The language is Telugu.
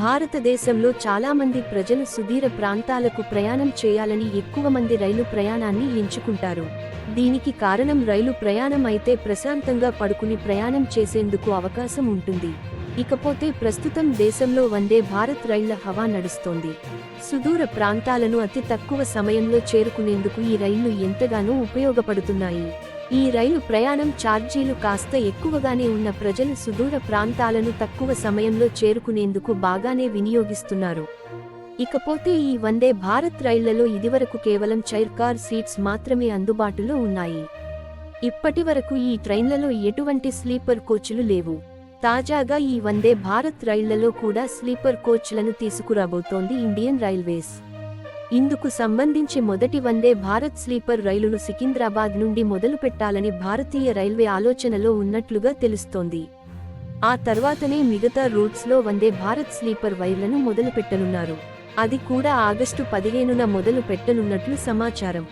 భారతదేశంలో చాలామంది ప్రజలు సుదీర ప్రాంతాలకు ప్రయాణం చేయాలని ఎక్కువ మంది రైలు ప్రయాణాన్ని ఎంచుకుంటారు. దీనికి కారణం రైలు ప్రయాణం అయితే ప్రశాంతంగా పడుకుని ప్రయాణం చేసేందుకు అవకాశం ఉంటుంది. ఇకపోతే ప్రస్తుతం దేశంలో వందే భారత్ రైళ్ళ హవా నడుస్తోంది. సుదూర ప్రాంతాలను అతి తక్కువ సమయంలో చేరుకునేందుకు ఈ రైళ్ళు ఎంతగానో ఉపయోగపడుతున్నాయి. ఈ రైలు ప్రయాణం ఛార్జీలు కాస్త ఎక్కువగానే ఉన్న ప్రజలు సుదూర ప్రాంతాలను తక్కువ సమయంలో చేరుకునేందుకు బాగానే వినియోగిస్తున్నారు. ఇకపోతే ఈ వందే భారత్ రైళ్ళలో ఇదివరకు కేవలం చైర్ కార్ సీట్స్ మాత్రమే అందుబాటులో ఉన్నాయి. ఇప్పటివరకు ఈ ట్రైన్లలో ఎటువంటి స్లీపర్ కోచ్లు లేవు. తాజాగా ఈ వందే భారత్ రైళ్ళలో కూడా స్లీపర్ కోచ్లను తీసుకురాబోతోంది ఇండియన్ రైల్వేస్. ఇందుకు సంబంధించి మొదటి వందే భారత్ స్లీపర్ రైలును సికింద్రాబాద్ నుండి మొదలుపెట్టాలని భారతీయ రైల్వే ఆలోచనలో ఉన్నట్లుగా తెలుస్తోంది. ఆ తర్వాతనే మిగతా రూట్స్లో వందే భారత్ స్లీపర్ రైళ్ళను మొదలుపెట్టనున్నారు. అది కూడా ఆగస్టు పదిహేనున మొదలు పెట్టనున్నట్లు సమాచారం.